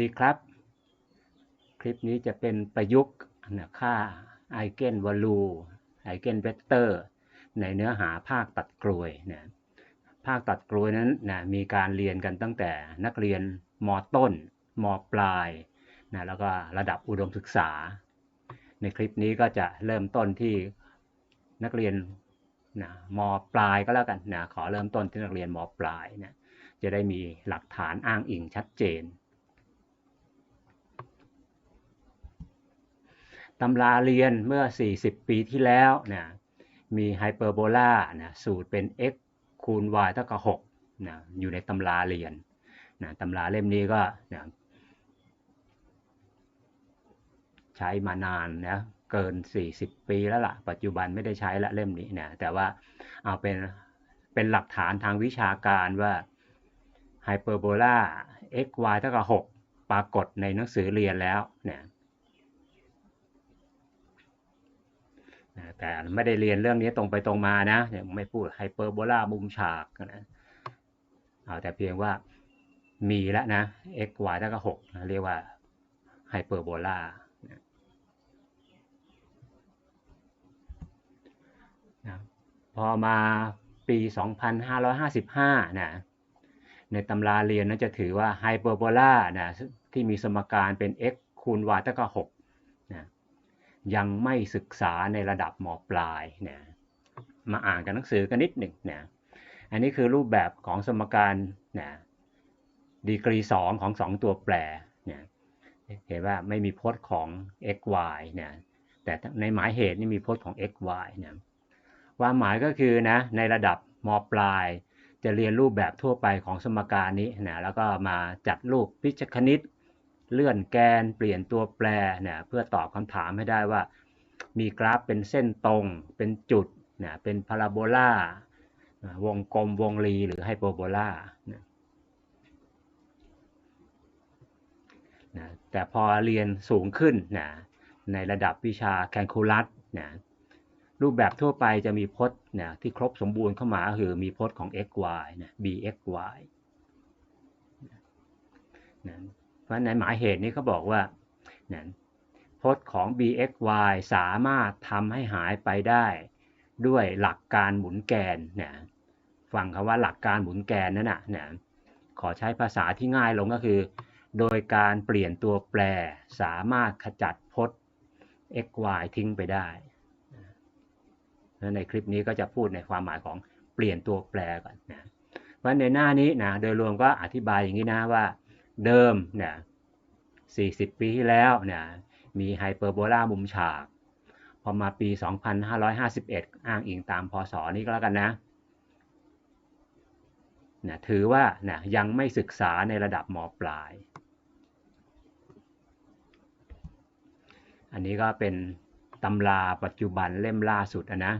ดีครับ คลิปนี้จะเป็นประยุกต์ค่าไอเกนวอลูไอเกนเวกเตอร์ในเนื้อหาภาคตัดกลวยนะภาคตัดกลวยนั้นนะมีการเรียนกันตั้งแต่นักเรียนมต้นมปลายนะแล้วก็ระดับอุดมศึกษา ในคลิปนี้ก็จะเริ่มต้นที่นักเรียนนะมปลายก็แล้วกันนะขอเริ่มต้นที่นักเรียนมปลายนะจะได้มีหลักฐานอ้างอิงชัดเจน ตำราเรียนเมื่อ 40 ปีที่แล้วนะมีไฮเปอร์โบลานะสูตรเป็น x คูณ y เท่ากับ6นะอยู่ในตำราเรียนนะตำราเล่มนี้ก็นะใช้มานานนะเกิน 40 ปีแล้วละ่ะ ปัจจุบันไม่ได้ใช้ละเล่มนี้นะแต่ว่าเอาเป็นเป็นหลักฐานทางวิชาการว่าไฮเปอร์โบลา x y เท่ากับ6ปรากฏในหนังสือเรียนแล้วเนี่ย แต่ไม่ได้เรียนเรื่องนี้ตรงไปตรงมานะยังไม่พูดไฮเปอร์โบลามุมฉากนะเอาแต่เพียงว่ามีแล้วนะ x y เท่ากับ6เรียกว่าไฮเปอร์โบลาพอมาปี 2555 นะ ในตำราเรียนนั้นจะถือว่าไฮเปอร์โบลานะที่มีสมการเป็น x คูณ y เท่ากับ6 ยังไม่ศึกษาในระดับหมอปลายนะมาอ่านกันหนังสือกันนิดหนึ่งนะอันนี้คือรูปแบบของสมการนะดีกรี 2 ของ 2 ตัวแปรนะเห็นว่าไม่มีพจน์ของ x y นะแต่ในหมายเหตุนี่มีพจน์ของ x y นะความหมายก็คือนะในระดับมปลาย จะเรียนรูปแบบทั่วไปของสมการนี้นะแล้วก็มาจัดรูปพิชคณิต เลื่อนแกน เปลี่ยนตัวแปรเนะเพื่อตอบคำถามให้ได้ว่า มีกราฟเป็นเส้นตรง เป็นจุดเนะเป็นพาราโบลาวงกลมวงรีหรือไฮเปอร์โบลานะนะแต่พอเรียนสูงขึ้นนะในระดับวิชาแคลคูลัสนะรูปแบบทั่วไปจะมีพจน์เนี่ยที่ครบสมบูรณ์เข้ามาคือมีพจน์ของ x y นะ b x y นะ เพราะในหมายเหตุนี้เขาบอกว่านะพจน์ของ b x y สามารถทำให้หายไปได้ด้วยหลักการหมุนแกนนะฟังคำว่าหลักการหมุนแกนนั่นนะนะขอใช้ภาษาที่ง่ายลงก็คือ โดยการเปลี่ยนตัวแปรสามารถขจัดพจน์ x y ทิ้งไปได้ในคลิปนี้ก็จะพูดในความหมายของเปลี่ยนตัวแปรก่อนนะเพราะในหน้านี้นะโดยรวมก็อธิบายอย่างนี้นะว่า เดิมเนี่ย40 ปีที่แล้วเนี่ยมีไฮเปอร์โบลามุมฉาก พอมาปี 2551 อ้างอิงตามพศนี้ก็แล้วกันนะนะถือว่านะยังไม่ศึกษาในระดับมปลาย อันนี้ก็เป็นตำราปัจจุบันเล่มล่าสุดนะ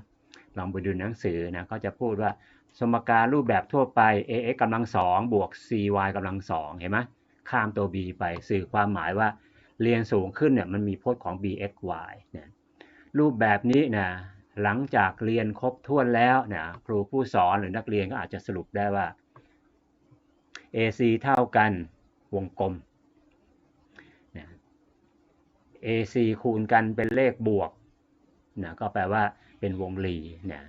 ลองไปดูหนังสือนะก็จะพูดว่าสมการรูปแบบทั่วไป ax กำลังสองบวก cy กำลังสองเห็นไหม ข้ามตัว b ไปสื่อความหมายว่าเรียนสูงขึ้นเนี่ยมันมีพจน์ของ bxy เนะรูปแบบนี้นะหลังจากเรียนครบถ้วนแล้วนะครูผู้สอนหรือนักเรียนก็อาจจะสรุปได้ว่า ac เท่ากันวงกลม AC คูณกันเป็นเลขบวกนะก็แปลว่าเป็นวงรีนะ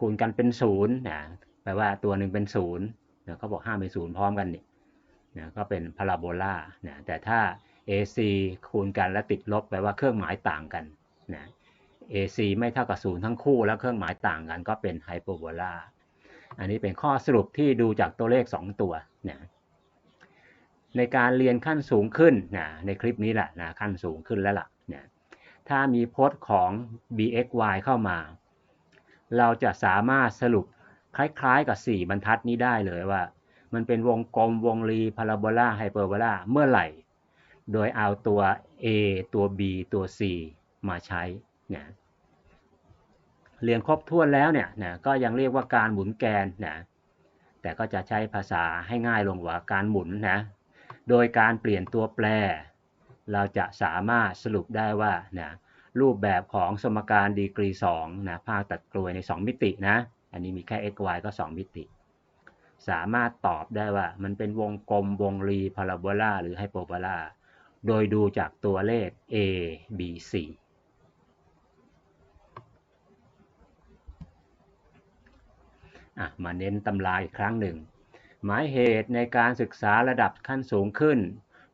คูณกันเป็นศูนย์นะแปลว่าตัวหนึ่งเป็นศูนย์นะเขาบอกห้ามเป็นศูนย์พร้อมกันเนี่ย นะก็เป็นพาราโบลานะแต่ถ้า AC คูณกันและติดลบแปลว่าเครื่องหมายต่างกันนะ AC ไม่เท่ากับศูนย์ทั้งคู่แล้วเครื่องหมายต่างกันก็เป็นไฮเปอร์โบลาอันนี้เป็นข้อสรุปที่ดูจากตัวเลข 2 ตัวนะในการเรียนขั้นสูงขึ้นนะในคลิปนี้แหละนะขั้นสูงขึ้นแล้วล่ะนะถ้ามีพจน์ของ bxy เข้ามา เราจะสามารถสรุปคล้ายๆกับ 4 บรรทัดนี้ได้เลยว่า มันเป็นวงกลมวงรีพาราโบลาไฮเปอร์โบลาเมื่อไหร่ โดยเอาตัว a ตัว b ตัว c มาใช้นะเรียนครบถ้วนแล้วเนี่ยนะก็ยังเรียกว่าการหมุนแกนนะแต่ก็จะใช้ภาษาให้ง่ายลงกว่าการหมุนนะโดยการเปลี่ยนตัวแปร เราจะสามารถสรุปได้ว่านะรูปแบบของสมการดีกรี2นะภาคตัดกลวยใน 2 มิตินะ อันนี้มีแค่ x y ก็ 2 มิติ สามารถตอบได้ว่า มันเป็นวงกลมวงรีพาราโบลาหรือไฮโปโบลาโดยดูจากตัวเลข A B C มาเน้นตำราอีกครั้งหนึ่ง หมายเหตุในการศึกษาระดับขั้นสูงขึ้น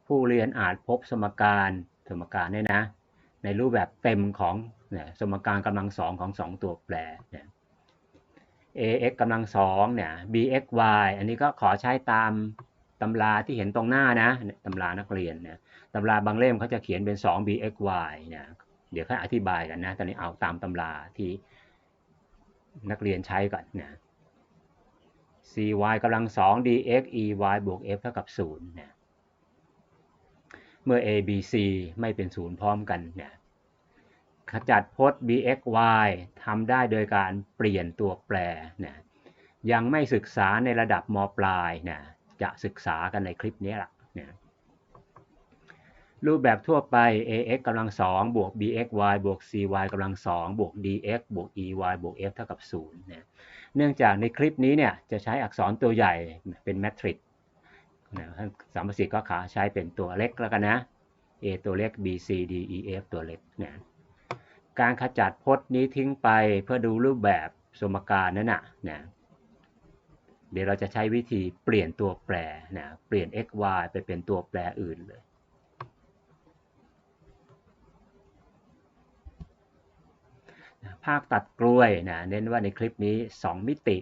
ผู้เรียนอาจพบสมการสมการเนี่ยนะ ในรูปแบบเต็มของสมการกำลังสองของสองตัวแปรเนี่ย ax กำลังสองเนี่ย bxy อันนี้ก็ขอใช้ตามตำราที่เห็นตรงหน้านะตำรานักเรียนเนี่ยตำราบางเล่มเขาจะเขียนเป็น 2 bxy เนี่ยเดี๋ยวค่อยอธิบายกันนะ ตอนนี้เอาตามตำราที่นักเรียนใช้ก่อนนะ cy กำลัง2 dx ey บวก f เท่ากับ0นี่ยเมื่อ a b c ไม่เป็นศูนย์พร้อมกันเนี่ย ขจัดพจน์ bxy ทำได้โดยการเปลี่ยนตัวแปรนะยังไม่ศึกษาในระดับมปลายนะจะศึกษากันในคลิปนี้ละนะรูปแบบทั่วไป ax กำลังสองบวก bxy บวก cy กำลังสองบวก dx บวก ey บวก f เท่ากับ0นะเนื่องจากในคลิปนี้เนี่ยจะใช้อักษรตัวใหญ่เป็นแมทริกนะสามประสิทธิ์ก็ขาใช้เป็นตัวเล็กแล้วกันนะ a ตัวเล็ก b c d e f ตัวเล็กนะ การขจัดพจน์นี้ทิ้งไปเพื่อดูรูปแบบสมการนั่นนะนะเดี๋ยวเราจะใช้วิธีเปลี่ยนตัวแปรนะเปลี่ยน x y ไปเป็นตัวแปรอื่นเลยภาคตัดกล้วยนะเน้นว่าในคลิปนี้ 2 มิติ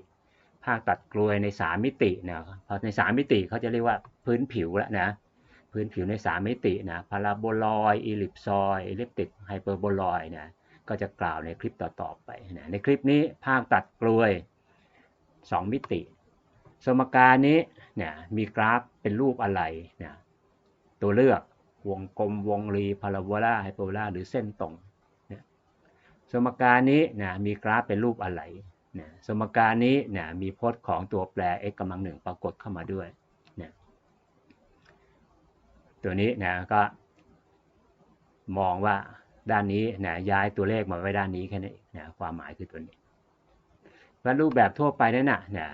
ภาคตัดกล้วยใน 3 มิตินะพอใน 3 มิติเขาจะเรียกว่าพื้นผิวแล้วนะพื้นผิวใน 3 มิตินะพาราโบลอยอิลิปซอยอิลิปติกไฮเปอร์โบลอยนะ ก็จะกล่าวในคลิปต่อๆไปนะในคลิปนี้ภาคตัดกลวย 2 มิติ สมการนี้เนี่ยมีกราฟเป็นรูปอะไรนะตัวเลือกวงกลมวงรีพาราโบลาไฮเปอร์โบลาหรือเส้นตรงนะสมการนี้นะมีกราฟเป็นรูปอะไรนะสมการนี้นะมีพจน์ของตัวแปร x กำลังหนึ่งปรากฏเข้ามาด้วยนะตัวนี้นะก็มองว่า ด้านนี้นะย้ายตัวเลขมาไว้ด้านนี้แค่นี้นะความหมายคือตัวนี้เพรารูปแบบทั่วไปนั่นนะนะ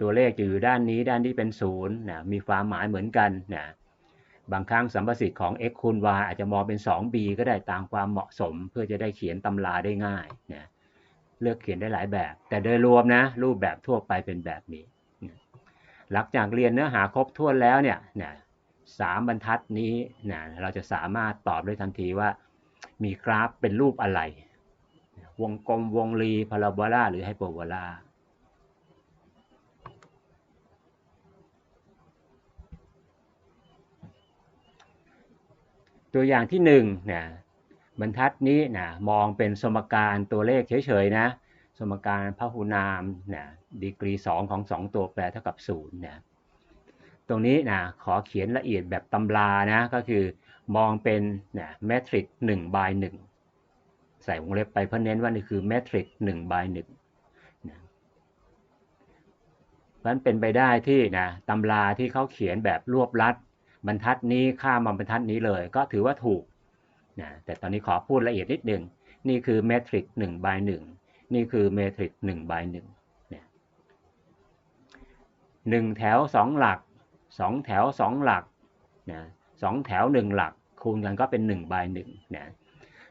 ตัวเลขจะอยู่ด้านนี้ด้านที่เป็นศูนย์นะมีความหมายเหมือนกันนะบางครั้งสัมประสิทธิ์ของ x คูณ y อาจจะมองเป็น 2b ก็ได้ตามความเหมาะสม เพื่อจะได้เขียนตำราได้ง่ายนะเลือกเขียนได้หลายแบบ แต่โดยรวมนะรูปแบบทั่วไปเป็นแบบนี้ หลังจากเรียนเนื้อหาครบถ้วนแล้วเนี่ยนะสามบรรทัดนี้นะเราจะสามารถตอบได้ทันทีว่า มีกราฟเป็นรูปอะไร วงกลมวงรีพาราโบลาหรือไฮเปอร์โบลาตัวอย่างที่หนึ่งนะบรรทัดนี้นะมองเป็นสมการตัวเลขเฉยๆนะสมการพหุนามนะดีกรี 2 ของ 2 ตัวแปรเท่ากับ0นะตรงนี้นะขอเขียนละเอียดแบบตำรานะก็คือ มองเป็นเนะแมทริกหนึ่งบายหนึ่งใส่วงเล็บไปเพื่อเน้นว่านี่คือแมทริกหนึ่งบายหนึ่งนะมันเป็นไปได้ที่นะตำราที่เขาเขียนแบบรวบลัด บรรทัดนี้ข้ามมาบรรทัดนี้เลย ก็ถือว่าถูกนะแต่ตอนนี้ขอพูดละเอียดนิดหนึ่งนี่คือแมทริกหนึ่งบายหนึ่งนี่คือเมทริกหนึ่งบายหนึ่งหนึ่งแถวสองหลักสองแถวสองหลักนะ สองแถวหนึ่งหลัก คูณกันก็เป็น1บายหนึ่งนะ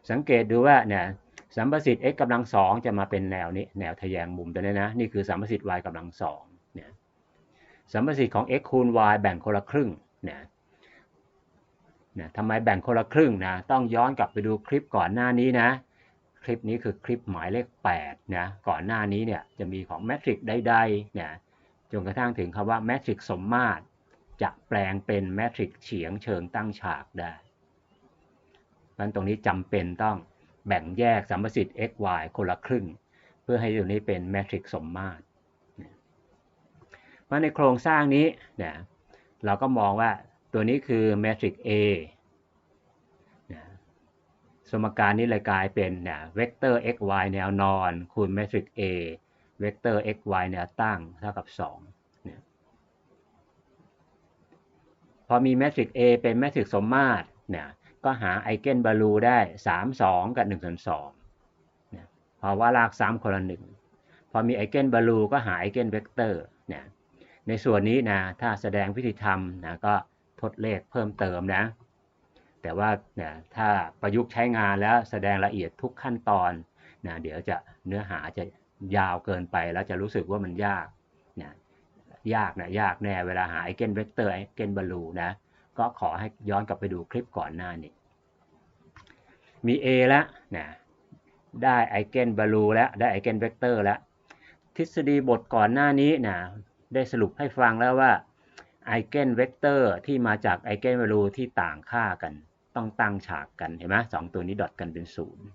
สังเกตดูว่าเนี่ยสัมประสิทธิ์ x กำลังสองจะมาเป็นแนวนี้แนวทะแยงมุมตัวนี้นะนี่คือสัมประสิทธิ์ y กำลังสองเนี่ยสัมประสิทธิ์ของ x คูณ y แบ่งคนละครึ่งนะนะทำไมแบ่งคนละครึ่งนะต้องย้อนกลับไปดูคลิปก่อนหน้านี้นะคลิปนี้คือคลิปหมายเลข8นะก่อนหน้านี้เนี่ยจะมีของแมทริกใดๆเนะจนกระทั่งถึงคำว่าแมทริกสมมาตร จะแปลงเป็นแมทริกเฉียงเชิงตั้งฉากได้นั้นตรงนี้จำเป็นต้องแบ่งแยกสัมประสิทธิ์ x y คนละครึ่ง เพื่อให้ตัวนี้เป็นแมทริกสมมาตรมาในโครงสร้างนี้นะเราก็มองว่าตัวนี้คือแมทริก A สมการนี้เลยกลายเป็นเนะเวกเตอร์ x y แนวนอน คูณแมทริก A เวกเตอร์ x y แนวตั้งเท่ากับ 2 พอมีแมทริกซ์ A เป็นแมทริกซ์สมมาตรเนี่ยก็หาไอเกนบาลูได้ 3 2 กับ1ส่วน2เนี่ยเพราะว่ารากซ้ำคนละหนึ่งพอมีไอเกนบาลูก็หาไอเกนเวกเตอร์เนี่ยในส่วนนี้นะถ้าแสดงวิธีทำนะก็ทดเลขเพิ่มเติมนะ แต่ว่าเนี่ยถ้าประยุกต์ใช้งานแล้วแสดงละเอียดทุกขั้นตอนนะเดี๋ยวจะเนื้อหาจะยาวเกินไปแล้วจะรู้สึกว่ามันยาก ยากนะยากแน่เวลาหาไอเกนเวกเตอร์ไอเกนบอลูนะก็ขอให้ย้อนกลับไปดูคลิปก่อนหน้านี้ มี A แล้วนะได้ไอเกนบอลูแล้วได้ไอเกนเวกเตอร์แล้วทฤษฎีบทก่อนหน้านี้นะได้สรุปให้ฟังแล้วว่าไอเกนเวกเตอร์ที่มาจากไอเกน v a ลูที่ต่างค่ากัน ต้องตั้งฉากกันเห็นไหมสองตัวนี้ดอทกันเป็นศูนย์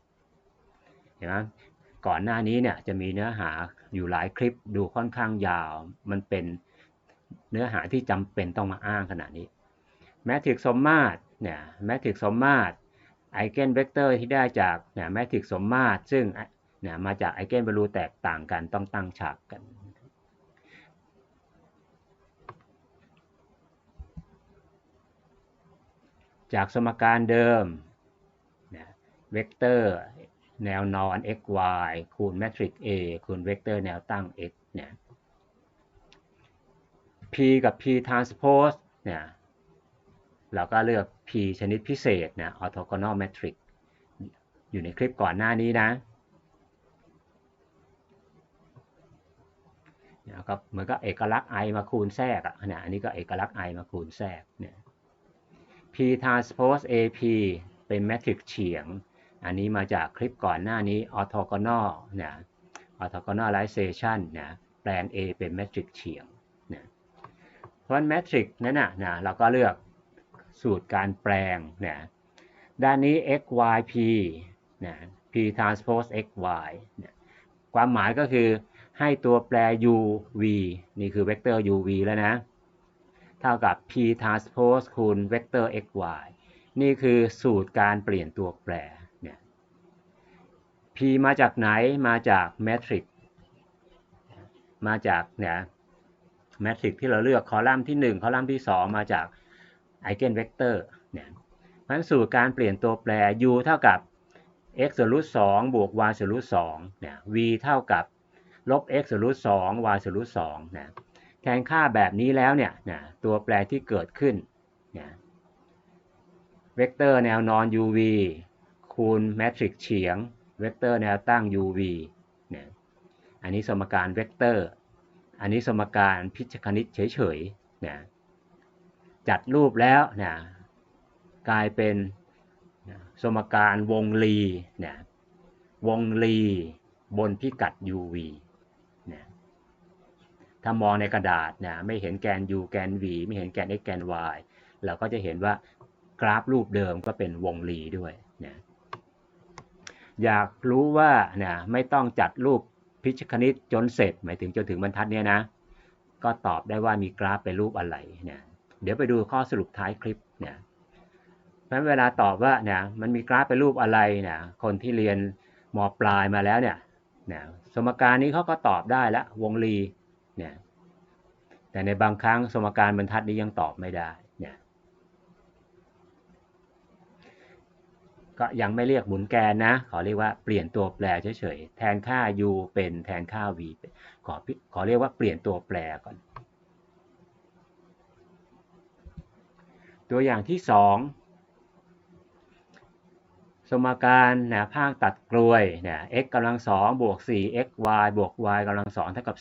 เห็นไหมก่อนหน้านี้เนี่ยจะมีเนื้อหา อยู่หลายคลิปดูค่อนข้างยาว มันเป็นเนื้อหาที่จำเป็นต้องมาอ้างขนาดนี้แมทริกสมมาตรเนี่ยแมทริกสมมาตรไอเกนเวกเตอร์ที่ได้จากเนี่ยแมทริกสมมาตรซึ่งเนี่ยมาจากไอเกน v a ลูแตกต่างกันต้องตั้งฉากกันจากสมการเดิมนะเวกเตอร์ แนวนอน x y คูณแมทริก A คูณเวกเตอร์แนวตั้ง x เนี่ย p กับ p transpose เนี่ยเราก็เลือก p ชนิดพิเศษนะ orthogonal matrix อยู่ในคลิปก่อนหน้านี้นะเนี่ยก็เหมือนกับเอกลักษณ์ i มาคูณแทรกอะเนี่ยอันนี้ก็เอกลักษณ์ i มาคูณแทรกเนี่ย p transpose ap เป็นแมทริกซ์เฉียง อันนี้มาจากคลิปก่อนหน้านี้ orthogonal เนี่ย orthogonalization เนี่ยแปลง A เป็นแมทริกเฉียงเนี่ยเพราะแมทริกนั้นน่ะนะเราก็เลือกสูตรการแปลงเนี่ยด้านนี้ x y p เนี่ย p transpose x y เนี่ยความหมายก็คือให้ตัวแปร u v นี่คือเวกเตอร์ u v แล้วนะ เท่ากับ p transpose คูณเวกเตอร์ x y นี่คือสูตรการเปลี่ยนตัวแปร มาจากไหนมาจากแมทริกมาจากเนี่ยแมทริกที่เราเลือกคอลัมน์ที่ 1 คอลัมน์ที่ 2 มาจากไอเกนเวกเตอร์เนี่ยมันสูตรการเปลี่ยนตัวแปร u เท่ากับ x ส่วนรูท2บวก y ส่วนรูท2เนี่ย v เท่ากับลบ x ส่วนรูท2 y ส่วนรูท2นะแทนค่าแบบนี้แล้วเนี่ยนะตัวแปรที่เกิดขึ้นนะเวกเตอร์แนวนอน uv คูณแมทริกเฉียง เวกเตอร์แนวตั้ง uv เนะอันนี้สมการเวกเตอร์ อันนี้สมการพิชคณิตเฉยๆเนะจัดรูปแล้วเนะกลายเป็นสมการวงรีเนะวงรีบนพิกัด uv เนะถ้ามองในกระดาษเนะไม่เห็นแกน u แกน v ไม่เห็นแกน x แกน y เราก็จะเห็นว่ากราฟรูปเดิมก็เป็นวงรีด้วย อยากรู้ว่าเนะไม่ต้องจัดรูปพิชคณิตจนเสร็จ หมายถึงจนถึงบรรทัดเนี้ยนะ ก็ตอบได้ว่ามีกราฟเป็นรูปอะไรเนี่ยเดี๋ยวไปดูข้อสรุปท้ายคลิปเนี่ยเพราะเวลาตอบว่าเนี่ยมันมีกราฟเป็นรูปอะไรเนี่ยคนที่เรียนมปลายมาแล้วเนี่ยเนี่ยสมการนี้เขาก็ตอบได้แล้ววงรีเนี่ยแต่ในบางครั้งสมการบรรทัดนี้ยังตอบไม่ได้เนี่ย ก็ยังไม่เรียกหมุนแกนนะ ขอเรียกว่าเปลี่ยนตัวแปรเฉยๆ แทนค่า u เป็นแทนค่า v ขอขอเรียกว่าเปลี่ยนตัวแปรก่อน ตัวอย่างที่ 2 สมการนะภาคตัดกลวยนะ x กำลังสองบวก4 x y บวก y กำลังสองเท่ากับ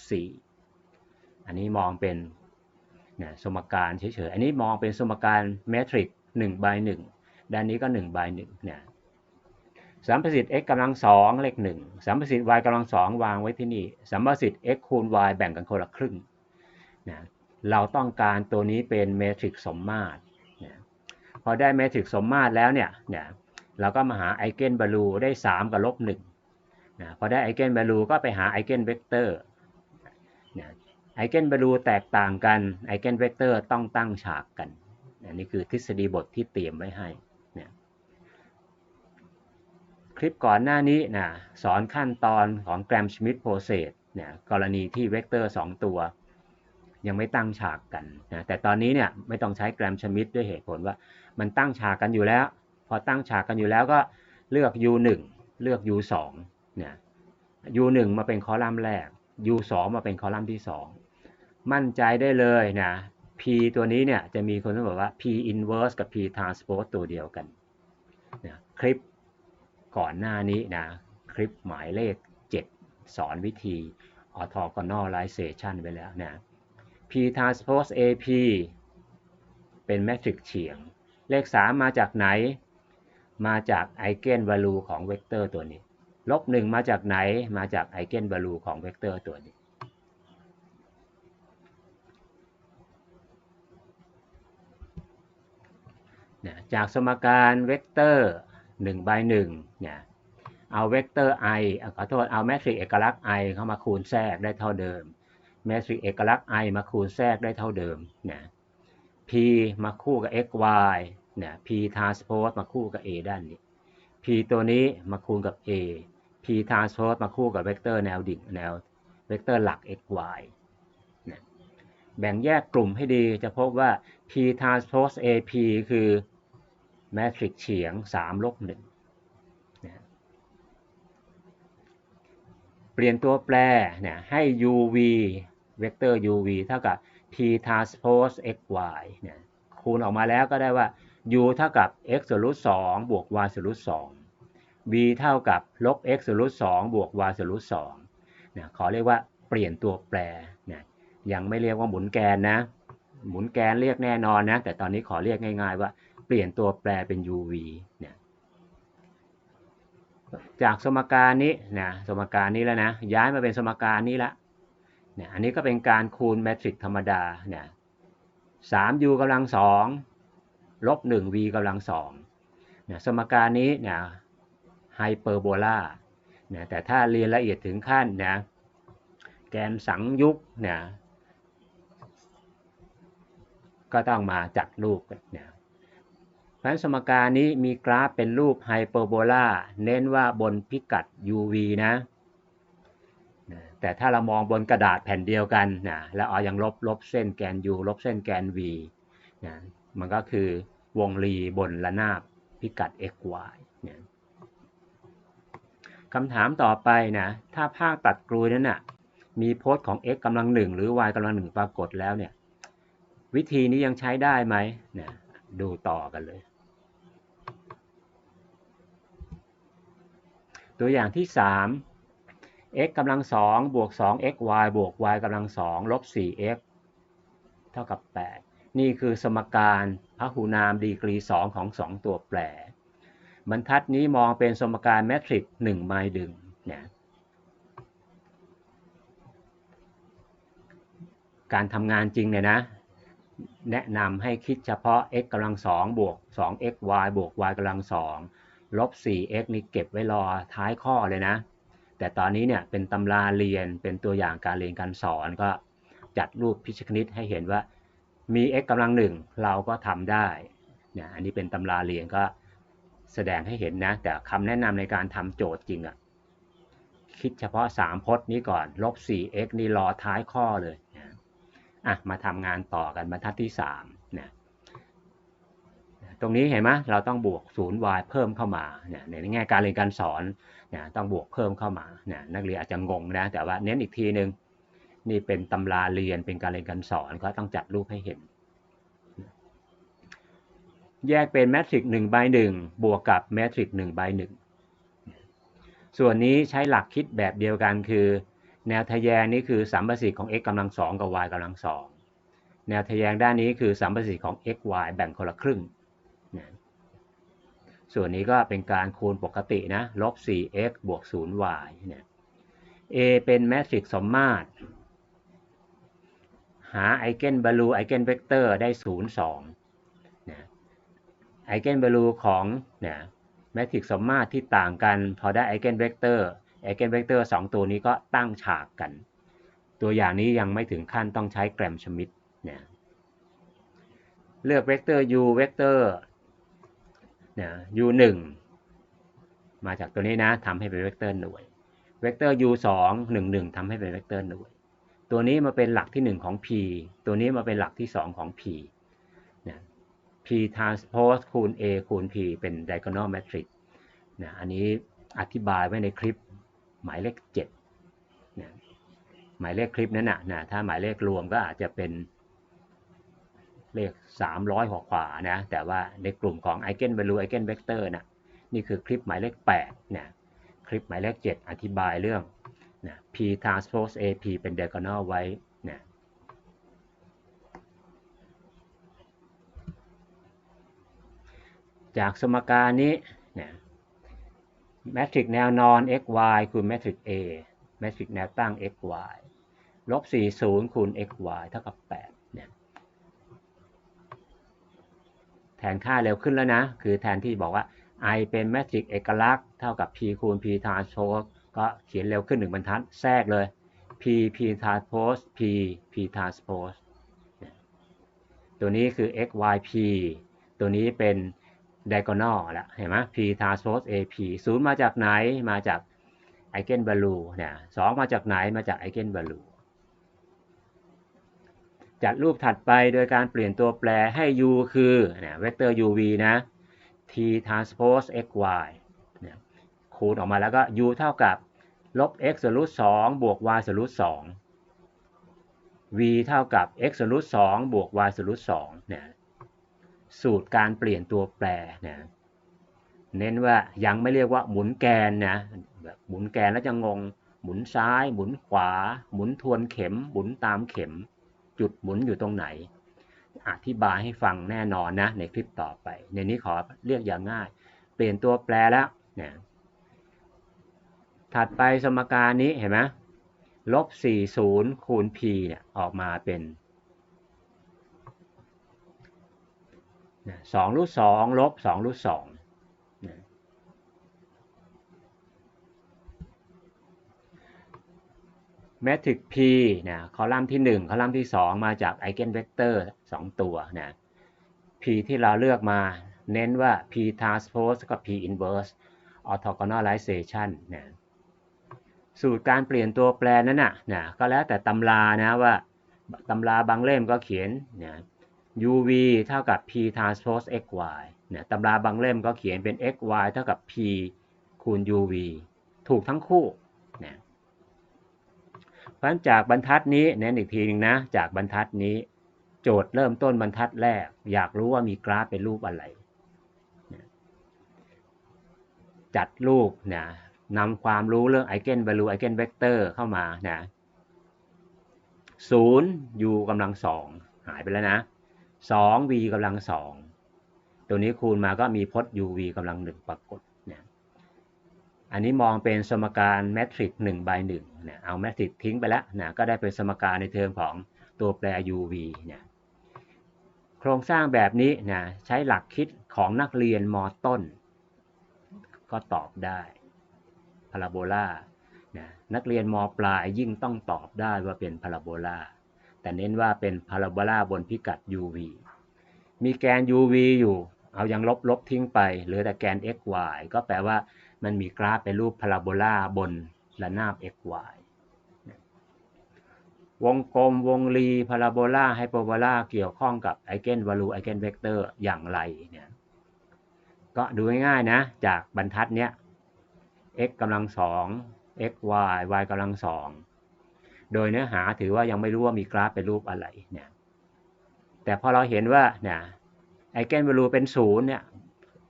4 อันนี้มองเป็นนะสมการเฉยๆ อันนี้มองเป็นสมการเมทริก1 by 1ด้านนี้ก็1 by 1เนี่ย สัมประสิทธิ์ x กำลังสองเลข1สัมประสิทธิ์ y กำลังสองวางไว้ที่นี่ สัมประสิทธิ์ x คูณ y แบ่งกันคนละครึ่งนะเราต้องการตัวนี้เป็นเมทริกสมมาตรนะพอได้เมทริกสมมาตรแล้วเนี่ยเนี่ยเราก็มาหาไอเกนบาลูได้ 3 กับลบ1นะพอได้ไอเกนบาลูก็ไปหาไอเกนเวกเตอร์นะไอเกนบาลูแตกต่างกันไอเกนเวกเตอร์ต้องตั้งฉากกันนะนี่คือทฤษฎีบทที่เตรียมไว้ให้ คลิปก่อนหน้านี้นะสอนขั้นตอนของแกรมชมิดโปรเซสเนี่ยกรณีที่เวกเตอร์ 2 ตัว ยังไม่ตั้งฉากกันนะแต่ตอนนี้เนี่ยไม่ต้องใช้แกรมชมิดด้วยเหตุผลว่า มันตั้งฉากกันอยู่แล้ว พอตั้งฉากกันอยู่แล้วก็เลือก u1 เลือก u2 เนี่ย u1 มาเป็นคอลัมน์แรก u2 มาเป็นคอลัมน์ที่มั่นใจได้เลยนะ P ตัวนี้เนี่ยจะมีคนที่บอกว่า P inverse กับ P transpose ตัวเดียวกันนะคลิป ก่อนหน้านี้นะคลิปหมายเลข 7 สอนวิธี orthogonalization ไปแล้วนะ P transpose AP เป็นแมทริกซ์เฉียง เลข 3 มาจากไหน มาจากไอเกนวาลูของเวกเตอร์ตัวนี้ ลบ 1 มาจากไหน มาจากไอเกนวาลูของเวกเตอร์ตัวนี้นะจากสมการเวกเตอร์ 1 by 1เนี่ยเอาเวกเตอร์ i ขอโทษเอาแมทริกซ์เอกลักษณ์ i เข้ามาคูณแทรกได้เท่าเดิมแมทริกซ์เอกลักษณ์ i มาคูณแทรกได้เท่าเดิมนะ p มาคู่กับ x y เนี่ย p transpose มาคู่กับ a ด้านนี้ p ตัวนี้มาคูณกับ a p transpose มาคู่กับเวกเตอร์แนวดิ่งแนวเวกเตอร์หลัก x y นะแบ่งแยกกลุ่มให้ดีจะพบว่า p transpose ap คือ แมทริกซ์เฉียง3ลบ1นะเปลี่ยนตัวแปรเนี่ยให้ uv เวกเตอร์ uv เท่ากับ p transpose xy เนี่ยคูณออกมาแล้วก็ได้ว่า u เท่ากับ x ส่วนรูท2บวก y ส่วนรูท2 v เท่ากับลบ x ส่วนรูท2บวก y ส่วนรูท2เนี่ยขอเรียกว่าเปลี่ยนตัวแปรเนี่ยยังไม่เรียกว่าหมุนแกนนะ หมุนแกนเรียกแน่นอนนะ แต่ตอนนี้ขอเรียกง่าย ๆ ว่า เปลี่ยนตัวแปรเป็น uv เนี่ยจากสมการนี้นะสมการนี้แล้วนะย้ายมาเป็นสมการนี้ละเนี่ยอันนี้ก็เป็นการคูณแมทริกซ์ธรรมดาเนี่ย 3u กำลัง2ลบ 1v กำลัง2เนี่ยสมการนี้เนี่ยไฮเปอร์โบลาเนี่ยแต่ถ้าเรียนละเอียดถึงขั้นนะแกนสังยุกเนี่ยก็ต้องมาจัดรูปกันเนี่ย เพราะฉะนั้นสมการนี้มีกราฟเป็นรูปไฮเปอร์โบลาเน้นว่าบนพิกัด uv นะแต่ถ้าเรามองบนกระดาษแผ่นเดียวกันนะแล้วเอาอย่างลบลบเส้นแกน u ลบเส้นแกน v นะมันก็คือวงรีบนระนาบพิกัด x y นะคำถามต่อไปนะถ้าภาคตัดกลุยนั้นนะ่ะมีโพสต์ของ x กำลังหนึ่งหรือ y กำลังหนึ่งปรากฏแล้วเนี่ยวิธีนี้ยังใช้ได้ไหมนะดูต่อกันเลย ตัวอย่างที่ 3 x กำลัง2บวก2 x y บวก y กำลัง2ลบ 4x เท่ากับ 8 นี่คือสมการพหุนามดีกรี 2 ของ 2 ตัวแปรบรรทัดนี้มองเป็นสมการแมทริกซ์1ไมล์ดึงนะการทำงานจริงเนี่ยนะ แนะนำให้คิดเฉพาะ x กำลัง2บวก2 x y บวก y กำลัง2 ลบ 4x นี่เก็บไว้รอท้ายข้อเลยนะ แต่ตอนนี้เนี่ยเป็นตำราเรียนเป็นตัวอย่างการเรียนการสอนก็จัดรูปพิชคณิตให้เห็นว่ามี x กำลังหนึ่งเราก็ทำได้เนี่ยอันนี้เป็นตำราเรียนก็แสดงให้เห็นนะ แต่คำแนะนำในการทำโจทย์จริงอะ่ะคิดเฉพาะ 3พจน์นี้ก่อนลบ 4x นี่รอท้ายข้อเลยอะมาทำงานต่อกันบรรทัดที่ 3 ตรงนี้เห็นไหมเราต้องบวก 0y เพิ่มเข้ามาเนี่ยในแง่การเรียนการสอนเนี่ยต้องบวกเพิ่มเข้ามาเนี่ยนักเรียนอาจจะงงนะแต่ว่าเน้นอีกทีหนึ่งนี่เป็นตำราเรียนเป็นการเรียนการสอนก็ต้องจัดรูปให้เห็น แยกเป็นแมทริกซ์1ใบ1บวกกับแมทริกซ์1ใบ1ส่วนนี้ใช้หลักคิดแบบเดียวกันคือ แนวทะแยงนี้คือสัมประสิทธิ์ของ x กำลัง2กับ y กำลัง2แนวทะแยงด้านนี้คือสัมประสิทธิ์ของ x y แบ่งคนละครึ่ง ส่วนนี้ก็เป็นการคูณปกตินะลบ 4x บวก 0y เนี่ย A เป็นแมทริกซ์สมมาตร หาไอเกนบาลูไอเกนเวกเตอร์ได้ 0 2นะไอเกนบาลูของเนี่ยแมทริกซ์สมมาตรที่ต่างกัน พอได้ไอเกนเวกเตอร์ไอเกนเวกเตอร์2ตัวนี้ก็ตั้งฉากกัน ตัวอย่างนี้ยังไม่ถึงขั้นต้องใช้แกรมชมิดเนี่ยเลือกเวกเตอร์ u เวกเตอร์ นะ u 1มาจากตัวนี้นะทำให้เป็นเวกเตอร์หน่วย เวกเตอร์ u 2 1 1ทำให้เป็นเวกเตอร์หน่วย ตัวนี้มาเป็นหลักที่ 1 ของ p ตัวนี้มาเป็นหลักที่ 2 ของ p นะ p transpose คูณ a คูณ p เป็น diagonal matrix นะ อันนี้อธิบายไว้ในคลิปหมายเลข7นะหมายเลขคลิปนั้นนะนะถ้าหมายเลขรวมก็อาจจะเป็น เลข 300กว่ากว่านะ แต่ว่าในกลุ่มของ Eigen Value Eigen Vector นะนี่คือคลิปหมายเลข8นะคลิปหมายเลข 7 อธิบายเรื่องนะ P transpose AP เป็น diagonal ไว้นะจากสมการนี้นะแมทริกแนวนอน x y คูณแมทริก A แมทริกแนวตั้ง x y ลบ40คูณ x y เท่ากับ 8เนี่ย แทนค่าเร็วขึ้นแล้วนะ คือแทนที่บอกว่า i เป็นแมทริกเอกลักษณ์เท่ากับ p คูณ p transpose ก็เขียนเร็วขึ้นหนึ่งบรรทัดแทรกเลย p p transpose p p transpose ตัวนี้คือ x y p ตัวนี้เป็น diagonal ละเห็นไหม p transpose a p ศูนย์มาจากไหนมาจาก eigen value เนี่ยสองมาจากไหนมาจาก eigen value จัดรูปถัดไปโดยการเปลี่ยนตัวแปรให้ u คือเนี่ยเวกเตอร์ uv นะ t transpose x y เนี่ยคูณออกมาแล้วก็ u เท่ากับลบ x ส่วนรูท2บวก y ส่วนรูท2 v เท่ากับ x ส่วนรูท2บวก y ส่วนรูท2เนี่ยสูตรการเปลี่ยนตัวแปรเนี่ยเน้นว่ายังไม่เรียกว่าหมุนแกนนะแบบหมุนแกนแล้วจะงง หมุนซ้าย หมุนขวา หมุนทวนเข็ม หมุนตามเข็ม จุดหมุนอยู่ตรงไหน อธิบายให้ฟังแน่นอนนะ ในคลิปต่อไป ในนี้ขอเรียกอย่างง่าย เปลี่ยนตัวแปรแล้วนะถัดไปสมการนี้เห็นไหมลบ 40 คูณ p เนี่ยออกมาเป็น2รูท2ลบ2รูท2 metric p นะคอลัมน์ที่ 1 คอลัมน์ที่ 2 มาจาก eigenvector 2 ตัวนะ p ที่เราเลือกมาเน้นว่า p transpose กับ p inverse orthogonalization นะสูตรการเปลี่ยนตัวแปรนั้นนะนะก็แล้วแต่ตำรานะว่าตำราบางเล่มก็เขียนนะ uv เท่ากับ p transpose xy นะตำราบางเล่มก็เขียนเป็น xy เท่ากับ p คูณ uv ถูกทั้งคู่นะ เพราะฉะนั้นจากบรรทัดนี้เน้นอีกทีนึงนะ จากบรรทัดนี้ โจทย์เริ่มต้นบรรทัดแรก อยากรู้ว่ามีกราฟเป็นรูปอะไร จัดรูปนะนำความรู้เรื่อง eigen value eigen vector เข้ามานะศูนย์ u กำลังสองหายไปแล้วนะ2 v กำลัง2ตัวนี้คูณมาก็มีพจน์ uv กำลัง1ปรากฏ อันนี้มองเป็นสมการแมทริกซ์1 by 1เนี่ยเอาแมทริกซ์ทิ้งไปแล้วนะก็ได้เป็นสมการในเทอมของตัวแปร uv เนี่ยโครงสร้างแบบนี้นะใช้หลักคิดของนักเรียนมต้น ก็ตอบได้พาราโบลานะนักเรียนมปลายยิ่งต้องตอบได้ว่าเป็นพาราโบลาแต่เน้นว่าเป็นพาราโบลาบนพิกัด uv มีแกน uv อยู่ เอายังลบลบทิ้งไปเหลือแต่แกน xy ก็แปลว่า มันมีกราฟเป็นรูปพาราโบลาบนระนาบ xy วงกลมวงรีพาราโบลาไฮเปอร์โบลาเกี่ยวข้องกับไอเกนวาลูไอเกนเวกเตอร์อย่างไรเนี่ยก็ดูง่ายๆนะ จากบรรทัดเนี้ย x กำลังสอง x y y กำลังสองโดยเนื้อหาถือว่ายังไม่รู้ว่ามีกราฟเป็นรูปอะไรเนี่ยแต่พอเราเห็นว่าเนี่ยไอเกนวลูเป็นศูนย์เนี่ย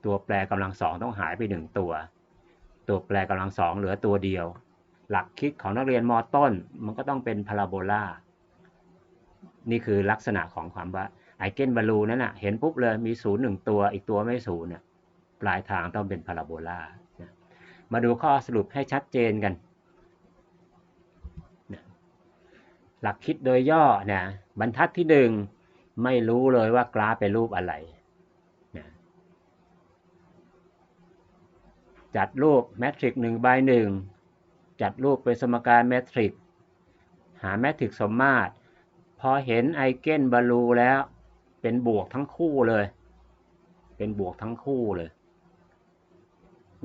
ตัวแปรกำลังสองต้องหายไปหนึ่งตัว ตัวแปรกำลังสองเหลือตัวเดียว หลักคิดของนักเรียนมต้น มันก็ต้องเป็นพาราโบลานี่คือลักษณะของความว่าไอเกนวลูนั้นนะเห็นปุ๊บเลยมีศูนย์หนึ่งตัวอีกตัวไม่ศูนย์เนี่ยปลายทางต้องเป็นพาราโบลามาดูข้อสรุปให้ชัดเจนกัน หลักคิดโดยย่อนะบรรทัดที่หนึ่งไม่รู้เลยว่ากราฟเป็นรูปอะไรนะ จัดรูปแมทริกหนึ่งใบหนึ่งจัดรูปเป็นสมการแมทริกหาแมทริกสมมาตร พอเห็นไอเกนบาลูแล้ว เป็นบวกทั้งคู่เลย เป็นบวกทั้งคู่เลย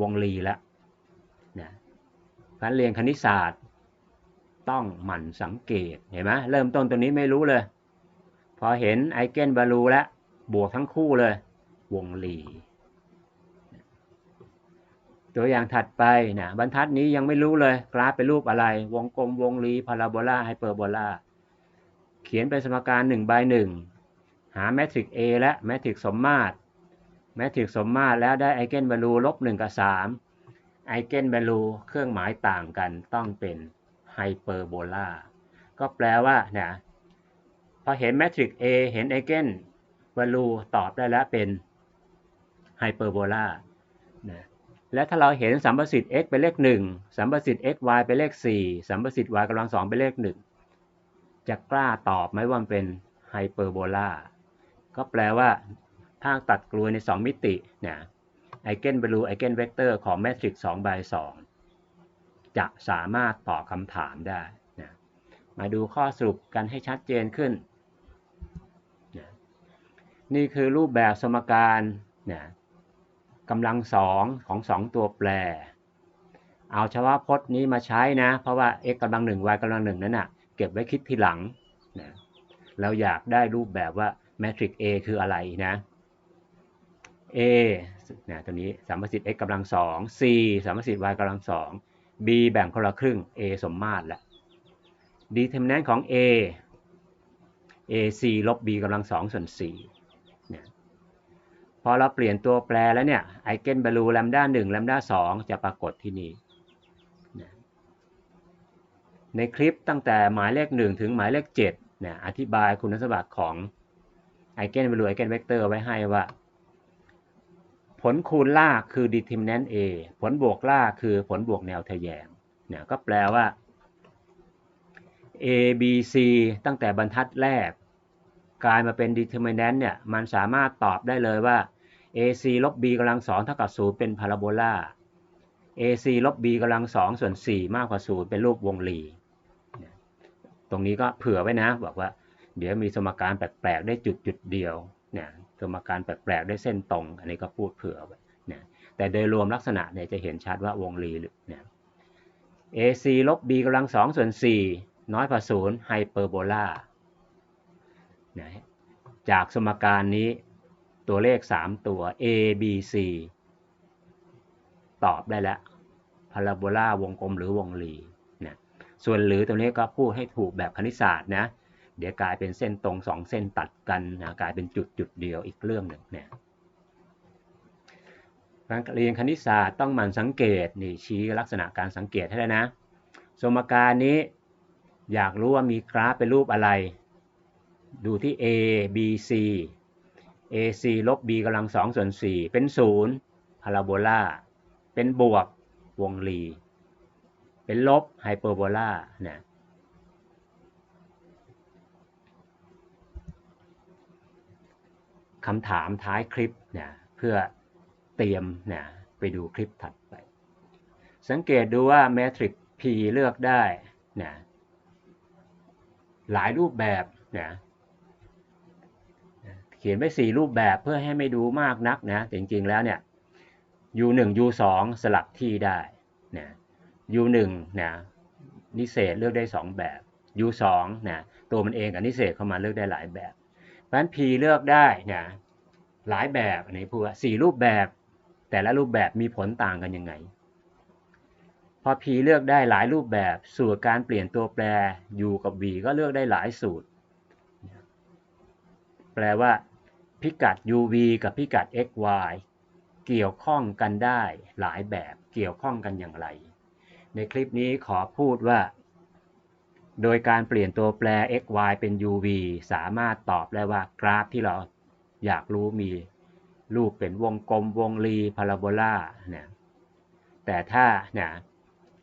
วงรีแล้วนะการเรียนคณิตศาสตร์ ต้องหมั่นสังเกตเห็นไหมเริ่มต้นตัวนี้ไม่รู้เลย พอเห็นไอเกนบาลูแล้วบวกทั้งคู่เลย วงรี ตัวอย่างถัดไปนะบรรทัดนี้ยังไม่รู้เลยกราฟเป็นรูปอะไร วงกลมวงรีพาราโบลาไฮเปอร์โบลาเขียนเป็นสมการ1 by 1 หาแมทริก A และแมทริกสมมาตรแมทริกสมมาตรแล้วได้ไอเกน v วลูลบ1กับ3ไอเกน v วลูเครื่องหมายต่างกันต้องเป็นไฮเปอร์โบลาก็แปลว่าเนี่ยพอเห็นแมทริก A เห็นไอเกน v วลูตอบได้แล้วเป็นไฮเปอร์โบลานะ และถ้าเราเห็นสัมประสิทธิ์ x เป็นเลข 1 สัมประสิทธิ์ x y เป็นเลข 4 สัมประสิทธิ์ y กำลัง2เป็นเลข 1 จะกล้าตอบไหมว่ามันเป็นไฮเปอร์โบลาก็แปลว่าภาคตัดกลวยใน 2 มิติเนี่ยไอเกน v วลูไอเกนเวกเตอร์ของแมทริกซ์2 by 2 จะสามารถตอบคำถามได้นะมาดูข้อสรุปกันให้ชัดเจนขึ้นนะนี่คือรูปแบบสมการนะ กำลังสองของสองตัวแปร เอาเฉพาะพจน์นี้มาใช้นะ เพราะว่า x กำลังหนึ่ง y กำลังหนึ่งนั้นนะ่ะเก็บไว้คิดทีหลังนะเราอยากได้รูปแบบว่าแมทริกซ์ A คืออะไรนะ A นะตัวนี้สามประสิทธิ์ x กำลังสอง C สามประสิทธิ์ y กำลังสอง B แบ่งคนละครึ่ง A สมมาตรละ determinant ของ A AC ลบ B กำลังสองส่วน4 พอเราเปลี่ยนตัวแปรแล้วเนี่ยไอเกนบาลูแลมด้าหนึ่งแลมด้าสองจะปรากฏที่นี่ ในคลิปตั้งแต่หมายเลขหนึ่งถึงหมายเลขเจ็ดเนี่ยอธิบายคุณสมบัติของไอเกนบาลูไอเกนเวกเตอร์ไว้ให้ว่า ผลคูณล่าคือ determinant A ผลบวกล่าคือผลบวกแนวทะแยงเนี่ยก็แปลว่า A B C ตั้งแต่บรรทัดแรกกลายมาเป็น determinant เนี่ยมันสามารถตอบได้เลยว่า AC ลบ b กำลังสองเท่ากับศูนย์เป็นพาราโบลา AC ลบ b กำลังสองส่วนสี่มากกว่าศูนย์เป็นรูปวงรี ตรงนี้ก็เผื่อไว้นะ บอกว่า เดี๋ยวมีสมการแปลกๆ ได้จุดจุดเดียวเนี่ยสมการแปลกๆ ได้เส้นตรง อันนี้ก็พูดเผื่อไว้นี่ยแต่โดยรวมลักษณะเนี่ยจะเห็นชัดว่าวงรีเนี่ย AC ลบ b กำลังสองส่วนสี่น้อยกว่าศูนย์ไฮเปอร์โบลาจากสมการนี้ ตัวเลข 3 ตัว A B C ตอบได้แล้วพาราโบลาวงกลมหรือวงรีนะส่วนหรือตัวนี้ก็พูดให้ถูกแบบคณิตศาสตร์นะ เดี๋ยวกลายเป็นเส้นตรงสองเส้นตัดกันนะกลายเป็นจุดจุดเดียวอีกเรื่องหนึ่งเนี่ยการเรียนคณิตศาสตร์ต้องหมั่นสังเกตนี่ชี้ลักษณะการสังเกตให้ได้นะ สมการนี้อยากรู้ว่ามีกราฟเป็นรูปอะไร ดูที่ A B C AC ลบ b กำลังสองส่วนสี่เป็นศูนย์พาราโบลาเป็นบวกวงรี เป็นลบไฮเปอร์โบลาเนี่ยคำถามท้ายคลิปเนี่ยเพื่อเตรียมเนี่ยไปดูคลิปถัดไป สังเกตดูว่าเมทริก P เลือกได้เนี่ยหลายรูปแบบเนี่ย ขียนไว้สี่รูปแบบเพื่อให้ไม่ดูมากนักนะจริงๆแล้วเนี่ย U1 U2 สลับที่ได้นะ U1 นะนิเศษเลือกได้ 2 แบบ U2 นะตัวมันเองกับนิเศษเข้ามาเลือกได้หลายแบบเพราะฉะนั้น P เลือกได้นะหลายแบบอันนี้พูดว่าสี่รูปแบบ แต่ละรูปแบบมีผลต่างกันยังไง พอ P เลือกได้หลายรูปแบบสูตรการเปลี่ยนตัวแปร U กับ V ก็เลือกได้หลายสูตร แปลว่า พิกัด uv กับพิกัด xy เกี่ยวข้องกันได้หลายแบบเกี่ยวข้องกันอย่างไร ในคลิปนี้ขอพูดว่า โดยการเปลี่ยนตัวแปร xy เป็น uv สามารถตอบได้ว่ากราฟที่เราอยากรู้มีรูปเป็นวงกลมวงรีพาราโบลาเนี่ยแต่ถ้าเนี่ย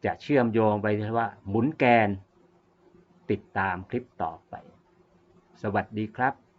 จะเชื่อมโยงไปที่ว่าหมุนแกน ติดตามคลิปต่อไป สวัสดีครับ